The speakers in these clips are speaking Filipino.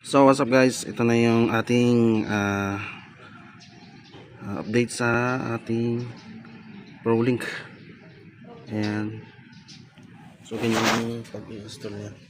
So what's up guys, ito na yung ating ah, update sa ating ProLink. Ayan. So ganyan yung pag-install niya.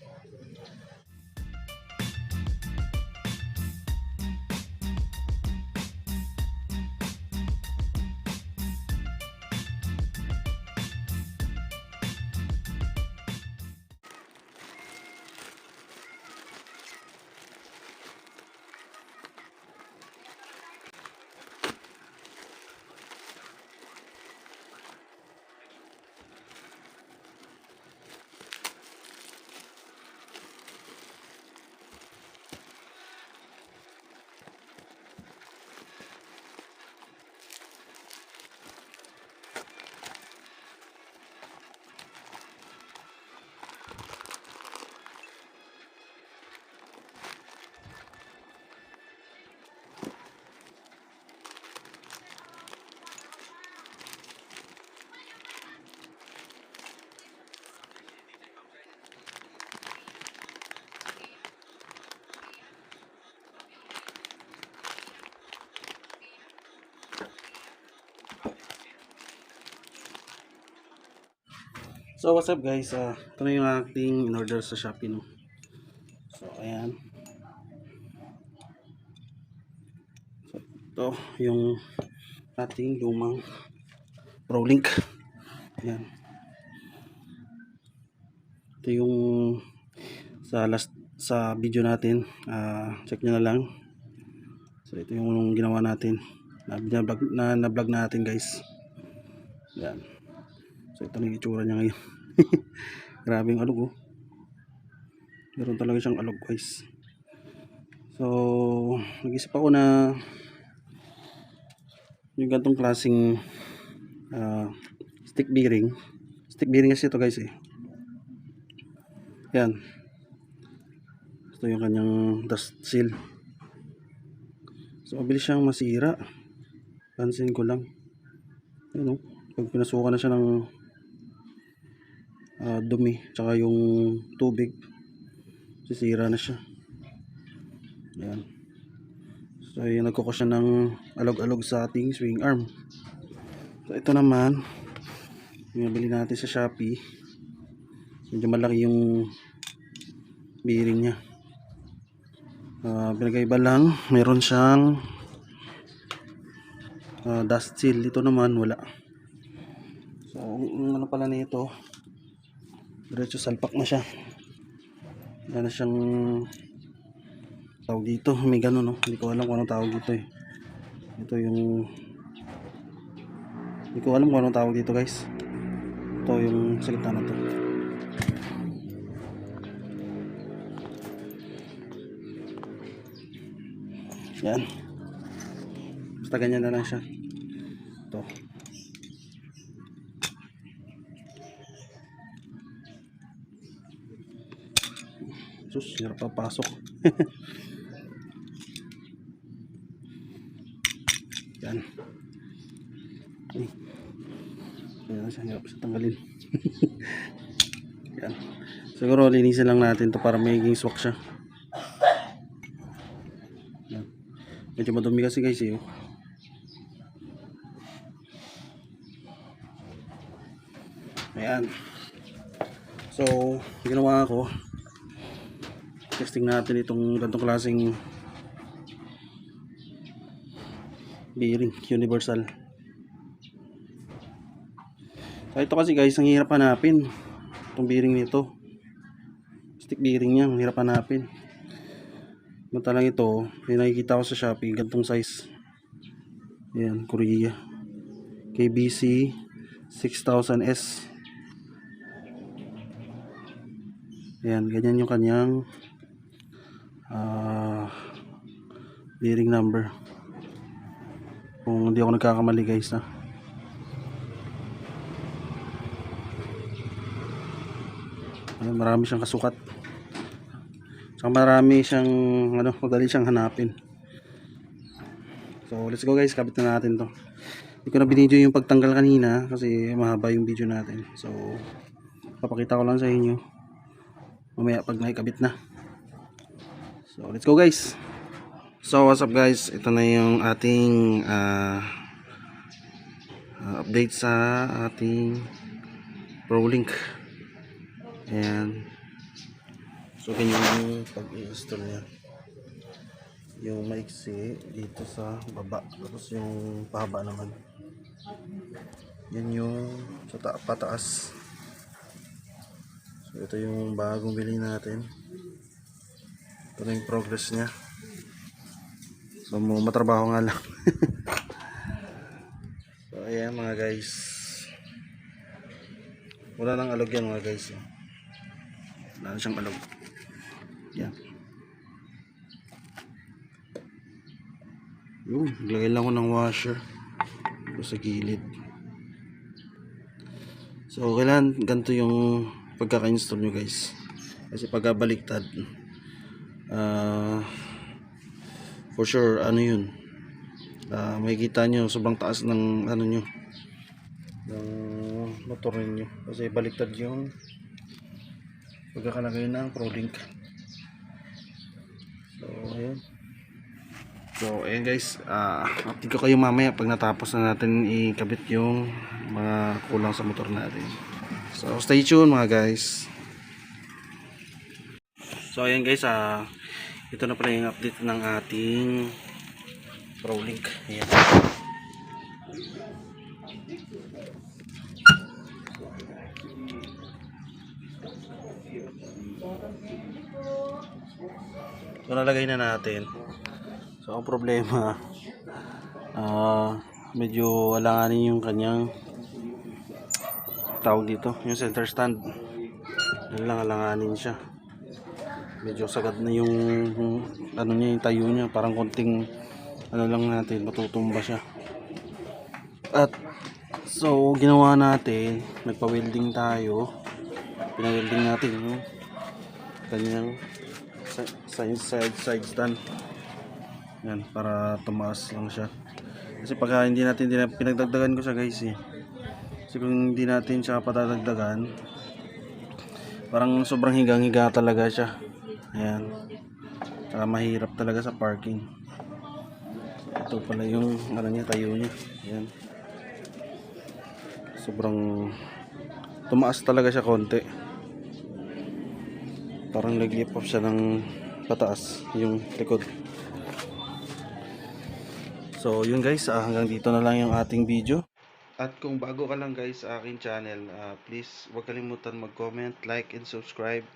So what's up guys, Ah, ito na yung ating in-order sa Shopee no. So ayan. So ito yung ating lumang ProLink. Ayan. Ito yung sa last sa video natin. Ah, check nyo na lang. So ito yung ginawa natin. Na, na-vlog na, na-vlog natin guys. Yan. So ito na yung itsura niya ngayon. Grabe yung alog oh. Meron talaga siyang alog guys. So, nag-isip ako na yung gantong klaseng ah, stick bearing. Stick bearing kasi ito guys eh. Yan. Ito yung kanyang dust seal. So, mabilis siyang masira. Pansin ko lang. Ayun oh. Pag pinasukan na siya ng ah, dumi tsaka yung tubig sisira na siya yan so yung nagkukos siya ng alog-alog sa ating swing arm so ito naman nabili natin sa Shopee medyo malaki yung bearing nya uh, pinagkaiba lang meron siyang ah, dust seal. Ito naman wala. So ano pala nito diretso salpak na siya. Wala na siyang tawag dito. May ganun no? Hindi ko alam kung anong tawag dito eh. Ito yung hindi ko alam kung anong tawag dito guys. Ito yung salita na to. Yan basta ganyan na lang siya ito Sus, hirap papasok. Yan. Ay. Ayan na siya, hirap siya tanggalin. Yan. Siguro linisin lang natin to para magiging swak siya. Medyo madumi kasi guys eh. oh. Ayan. So, ginawa ko, testing natin itong ganitong klaseng bearing universal. So ito kasi guys ang hirap hanapin itong bearing nito. Stick bearing niya ang hirap hanapin. Matalang ito may nakikita ko sa Shopee ganitong size. Yan Korea. KBC 6000S yan ganyan yung kanyang ah bearing number. Kung hindi ako nagkakamali guys na Ayun, marami siyang kasukat. Saka marami siyang ano, madali siyang hanapin. So let's go guys. Kabit na natin to. Hindi ko na binidyo yung pagtanggal kanina kasi mahaba yung video natin. So papakita ko lang sa inyo mamaya pag nakikabit na So, let's go guys. So, what's up guys? Ito na yung ating ah, update sa ating ProLink. Ayan. So, ganyan yung pag-install niya. Yung maiksi dito sa baba. Tapos yung pahaba naman. Yan yung sa ta- pataas. Ito yung bagong bili natin. Ito yung progress niya. So, matrabaho nga lang. so, ayan mga guys. Wala nang alog yan mga guys. oh. Wala na siyang alog. Yan. Yun, lagay lang ko ng washer. Ito sa gilid. So, kailan ganito yung pagkaka-install nyo guys. Kasi pagka baliktad, ah, for sure, ano yun, ah, makikita nyo sobrang taas ng ano nyo, ng motor ninyo. Kasi baliktad yung pagkakalagay ng ProLink. So, ayan. So, ayan guys, ah, update ko kayo mamaya pag natapos na natin ikabit yung mga kulang sa motor natin. So, stay tuned mga guys. So, ayan guys, ah, ito na pala yung update ng ating ProLink. Ayan. So, nalagay na natin. So, ang problema, ah, medyo alanganin yung kanyang tawag dito, yung center stand. Yan lang alanganin siya. Medyo sagad na yung, ano niya, yung tayo niya. Parang konting ano lang natin, matutumba siya. At so, ginawa natin, nagpa-welding tayo. Pina-welding natin yung kanyang si- side side side stand. Yan, para tumaas lang siya. Kasi pag hindi natin din pinagdagdagan ko siya guys eh. Kasi kung hindi natin siya patadagdagan, parang sobrang higang-higa talaga siya. Ayan. Saka mahirap talaga sa parking. Ito pala yung ano niya, tayo niya. Ayan. Sobrang tumaas talaga siya konti. Parang nag-lift off siya ng pataas yung likod. So yun guys, ah, hanggang dito na lang yung ating video. At kung bago ka lang guys sa aking channel, ah, please huwag kalimutan mag-comment, like, and subscribe.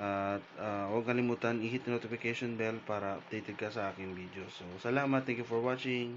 At ah, huwag kalimutan i-hit notification bell para updated ka sa aking video. So salamat, thank you for watching.